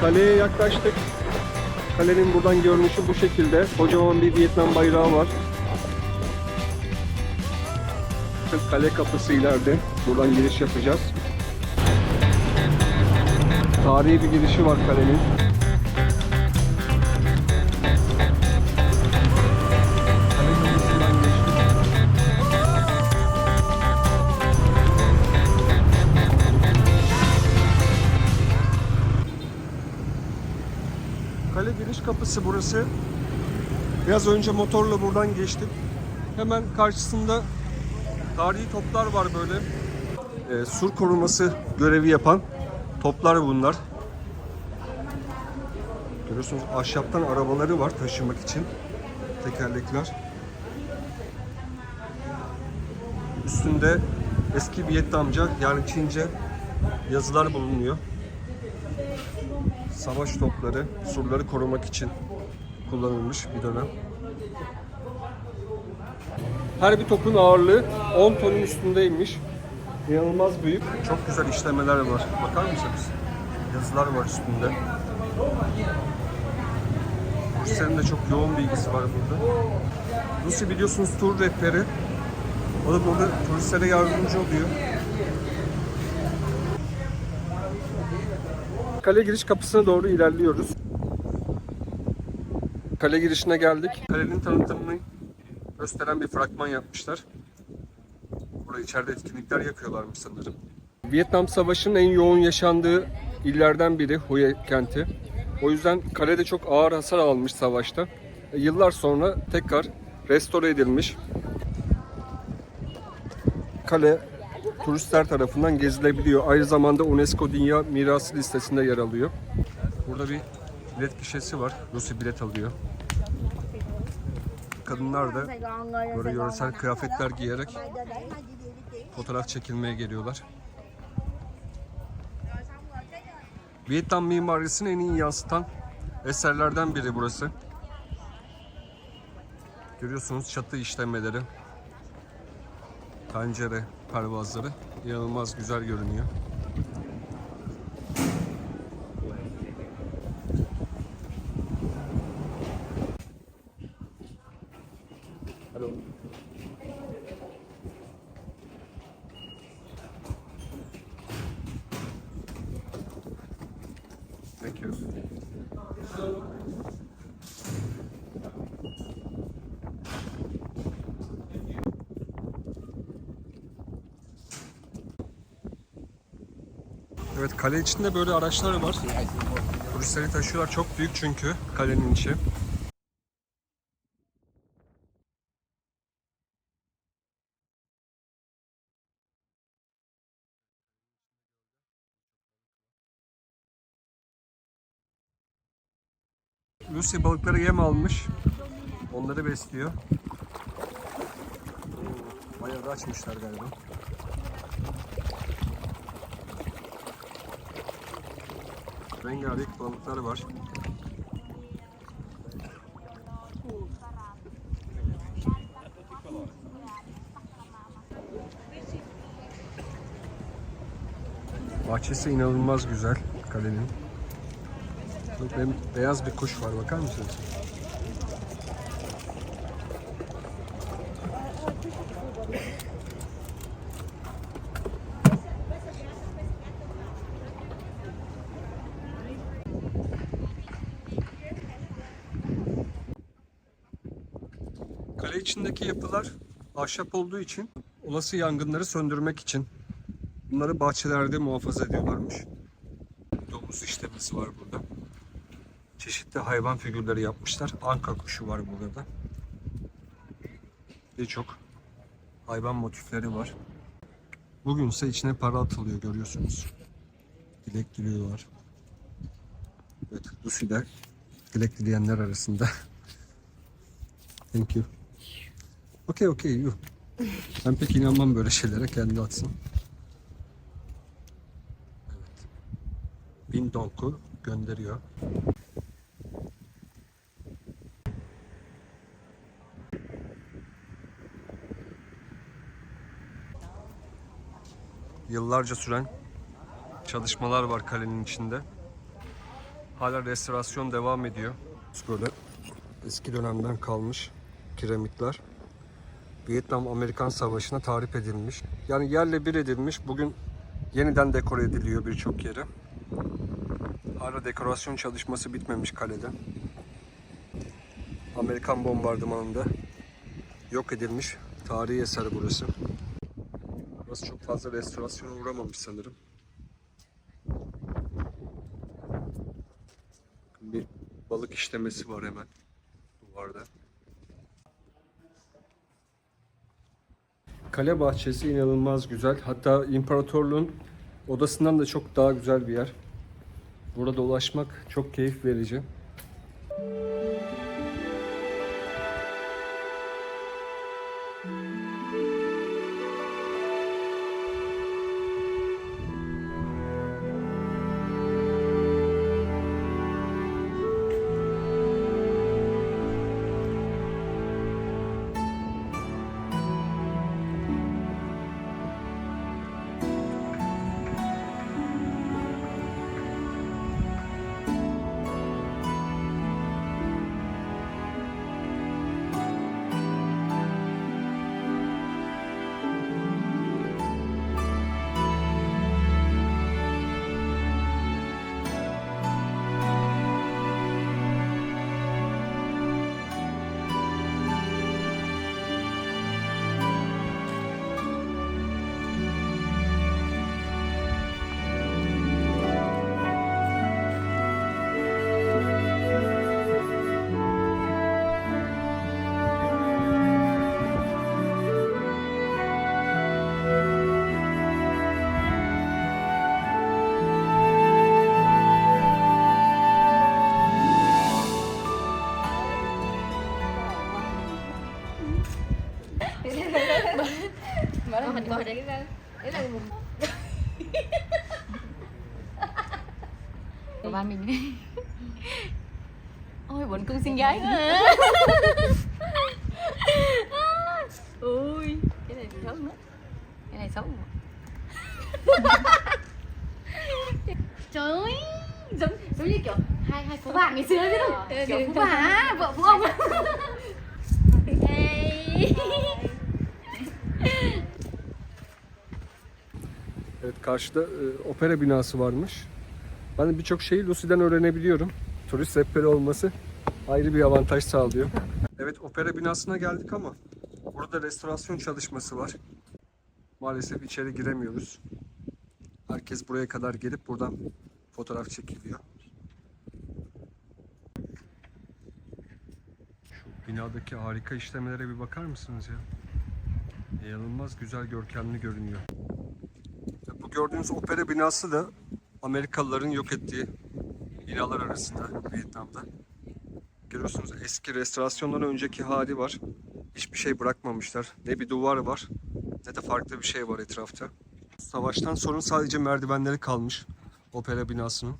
Kaleye yaklaştık. Kalenin buradan görünüşü bu şekilde. Kocaman bir Vietnam bayrağı var. Kale kapısı ileride. Buradan giriş yapacağız. Tarihi bir girişi var kalenin. Kapısı burası. Biraz önce motorla buradan geçtik. Hemen karşısında tarihi toplar var böyle. Ee, sur koruması görevi yapan toplar bunlar. Görüyorsunuz ahşaptan arabaları var taşımak için. Tekerlekler. Üstünde eski Vietnamca yani Çince yazılar bulunuyor savaş topları, surları korumak için kullanılmış bir dönem. Her bir topun ağırlığı 10 tonun üstündeymiş. İnanılmaz büyük. Çok güzel işlemeler var. Bakar mısınız? Yazılar var üstünde. Rusların de çok yoğun bilgisi var burada. Rusya biliyorsunuz tur rehberi. O da burada turistlere yardımcı oluyor. Kale giriş kapısına doğru ilerliyoruz. Kale girişine geldik. Kalenin tanıtımını gösteren bir fragman yapmışlar. Burada içeride etkinlikler yapıyorlarmış sanırım. Vietnam Savaşı'nın en yoğun yaşandığı illerden biri Hue kenti. O yüzden kalede çok ağır hasar almış savaşta. E, Yıllar sonra tekrar restore edilmiş. Kale turistler tarafından gezilebiliyor. Aynı zamanda UNESCO Dünya Mirası listesinde yer alıyor. Burada bir bilet gişesi var. Rusya bilet alıyor. Kadınlar da böyle yöresel kıyafetler giyerek fotoğraf çekilmeye geliyorlar. Vietnam mimarisini en iyi yansıtan eserlerden biri burası. Görüyorsunuz çatı işlemeleri, pencere pervazları inanılmaz güzel görünüyor. Hello. Thank you. Evet kale içinde böyle araçlar var. Turistleri taşıyorlar. Çok büyük çünkü kalenin içi. Lucy balıklara yem almış. Onları besliyor. Bayağı da açmışlar galiba. Rengarenk balıklar var. Bahçesi inanılmaz güzel kalenin. Beyaz bir kuş var bakar mısınız? Kale içindeki yapılar ahşap olduğu için olası yangınları söndürmek için bunları bahçelerde muhafaza ediyorlarmış. Domuz işlemesi var burada. Çeşitli hayvan figürleri yapmışlar. Anka kuşu var burada da. Birçok hayvan motifleri var. Bugünse içine para atılıyor görüyorsunuz. Dilek diliyorlar. Evet, Lucy de dilek dileyenler arasında. Thank you. Okay, okay, you. Ben pek inanmam böyle şeylere kendi atsın. Evet. Bin donku gönderiyor. Yıllarca süren çalışmalar var kalenin içinde. Hala restorasyon devam ediyor. Böyle eski dönemden kalmış kiremitler. Vietnam-Amerikan Savaşı'na tarif edilmiş. Yani yerle bir edilmiş. Bugün yeniden dekore ediliyor birçok yere. Hala dekorasyon çalışması bitmemiş kalede. Amerikan bombardımanında yok edilmiş tarihi eser burası. Burası çok fazla restorasyona uğramamış sanırım. Bir balık işlemesi var hemen duvarda. Kale bahçesi inanılmaz güzel. Hatta imparatorluğun odasından da çok daha güzel bir yer. Burada dolaşmak çok keyif verici. Coi để ra Đấy là một Của ba mình Ôi bọn cưng xinh gái. Ui Cái này xấu nữa Cái này xấu Trời ơi Giống, giống như kiểu hai hai phú bà ngày xưa biết không? Kiểu phú bà vợ phú ông Hey. Karşıda e, opera binası varmış. Ben birçok şeyi Lucy'den öğrenebiliyorum. Turist rehberi olması ayrı bir avantaj sağlıyor. Evet opera binasına geldik ama burada restorasyon çalışması var. Maalesef içeri giremiyoruz. Herkes buraya kadar gelip buradan fotoğraf çekiliyor. Şu binadaki harika işlemelere bir bakar mısınız ya? İnanılmaz güzel görkemli görünüyor. Gördüğünüz opera binası da Amerikalıların yok ettiği binalar arasında Vietnam'da. Görüyorsunuz eski restorasyondan önceki hali var. Hiçbir şey bırakmamışlar. Ne bir duvar var ne de farklı bir şey var etrafta. Savaştan sonra sadece merdivenleri kalmış opera binasının.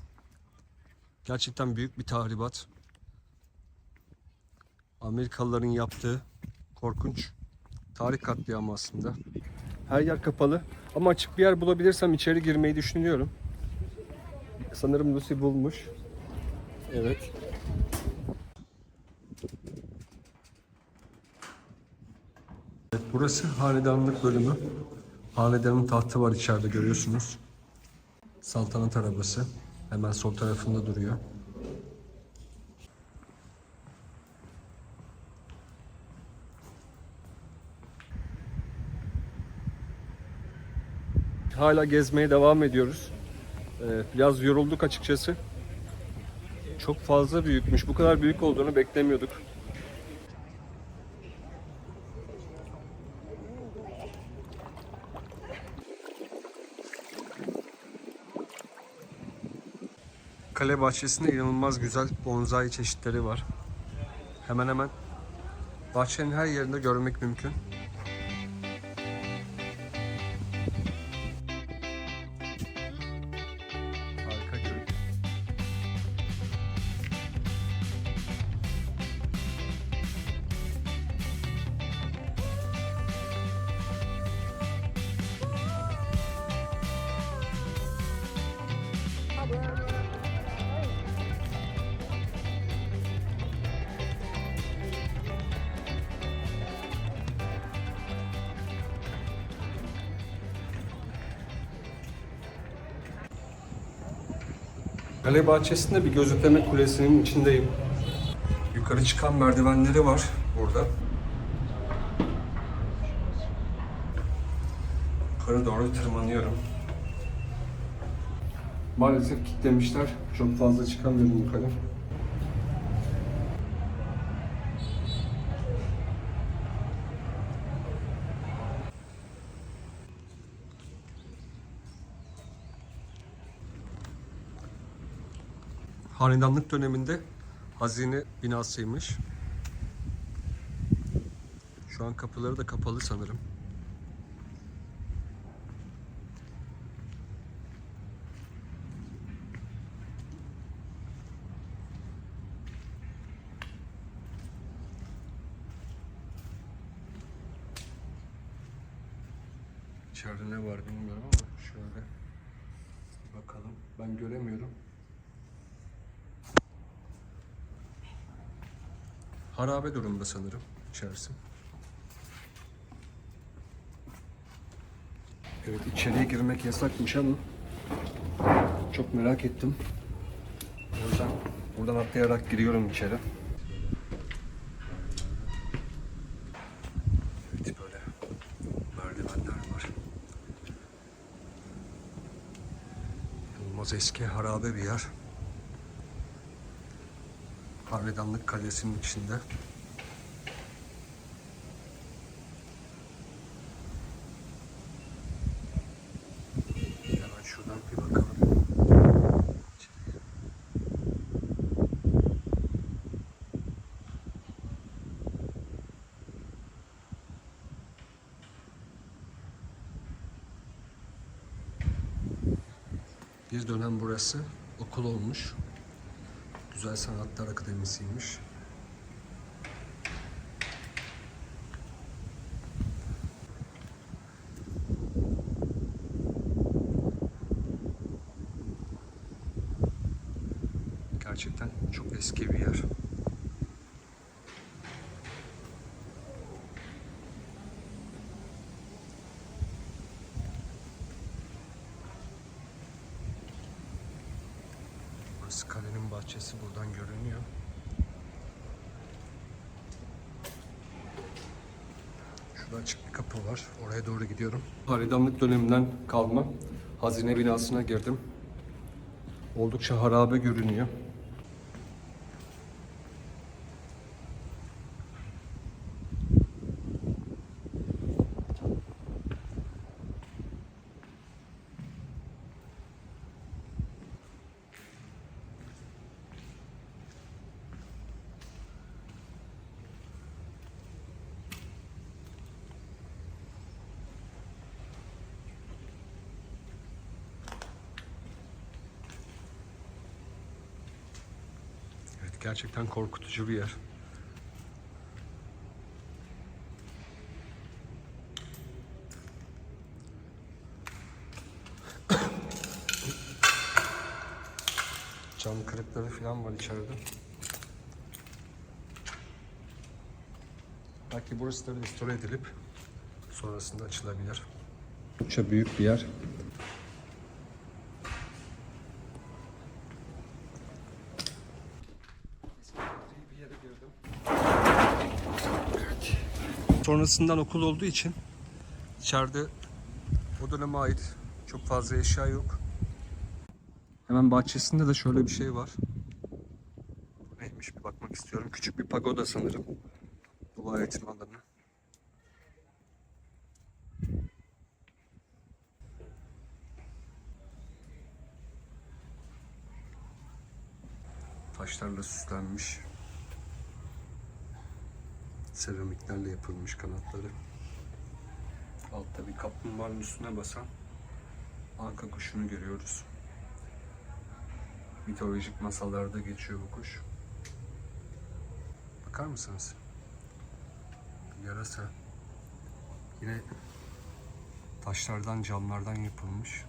Gerçekten büyük bir tahribat. Amerikalıların yaptığı korkunç tarih katliamı aslında. Her yer kapalı ama açık bir yer bulabilirsem içeri girmeyi düşünüyorum. Sanırım Lucy bulmuş. Evet. Evet, burası hanedanlık bölümü. Hanedanın tahtı var içeride görüyorsunuz. Saltanat arabası. Hemen sol tarafında duruyor. Hala gezmeye devam ediyoruz. Ee, biraz yorulduk açıkçası. Çok fazla büyükmüş. Bu kadar büyük olduğunu beklemiyorduk. Kale bahçesinde inanılmaz güzel bonsai çeşitleri var. Hemen hemen bahçenin her yerinde görmek mümkün. Kale bahçesinde bir gözetleme kulesinin içindeyim. Yukarı çıkan merdivenleri var burada. Yukarı doğru tırmanıyorum. Maalesef kilitlemişler. Çok fazla çıkamıyorum yukarı. Hanedanlık döneminde hazine binasıymış. Şu an kapıları da kapalı sanırım. İçeride ne var bilmiyorum ama şöyle bakalım. Ben göremiyorum. Harabe durumda sanırım içerisi. Evet içeriye girmek yasakmış ama çok merak ettim. O yüzden buradan atlayarak giriyorum içeri. Evet böyle merdivenler var. İnanılmaz eski harabe bir yer. Hanedanlık Kalesi'nin içinde. Hemen. Bir dönem burası okul olmuş. Güzel Sanatlar Akademisi'ymiş. Gerçekten çok eski bir yer. Burası kalenin bahçesi buradan görünüyor. Şurada açık bir kapı var. Oraya doğru gidiyorum. Hanedanlık döneminden kalma hazine binasına girdim. Oldukça harabe görünüyor. Evet gerçekten korkutucu bir yer. Cam kırıkları falan var içeride. Belki burası da restore edilip sonrasında açılabilir. Oldukça büyük bir yer. Sonrasından okul olduğu için içeride o döneme ait çok fazla eşya yok. Hemen bahçesinde de şöyle bir şey var. Bu neymiş bir bakmak istiyorum. Küçük bir pagoda sanırım. Dua etme alanı. Taşlarla süslenmiş. Seramiklerle yapılmış kanatları. Altta bir kaplumbağanın üstüne basan anka kuşunu görüyoruz. Mitolojik masallarda geçiyor bu kuş. Bakar mısınız? Yarasa. Yine taşlardan, camlardan yapılmış.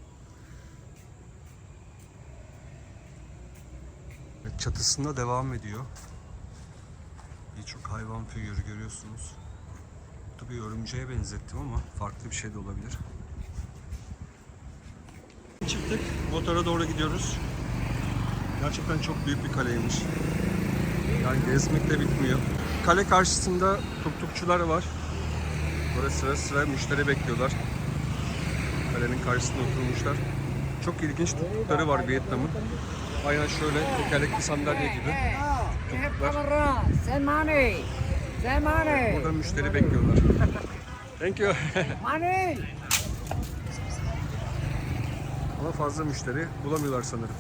Çatısında devam ediyor. Birçok hayvan figürü görüyorsunuz. Burada bir örümceğe benzettim ama farklı bir şey de olabilir. Çıktık. Motora doğru gidiyoruz. Gerçekten çok büyük bir kaleymiş. Yani gezmek de bitmiyor. Kale karşısında tuktukçular var. Böyle sıra sıra müşteri bekliyorlar. Kalenin karşısında oturmuşlar. Çok ilginç tuktukları var Vietnam'ın. Aynen şöyle tekerlekli sandalye gibi. Camera. Send money. Send money. Burada müşteri bekliyorlar. Thank you. Money. Ama fazla müşteri bulamıyorlar sanırım.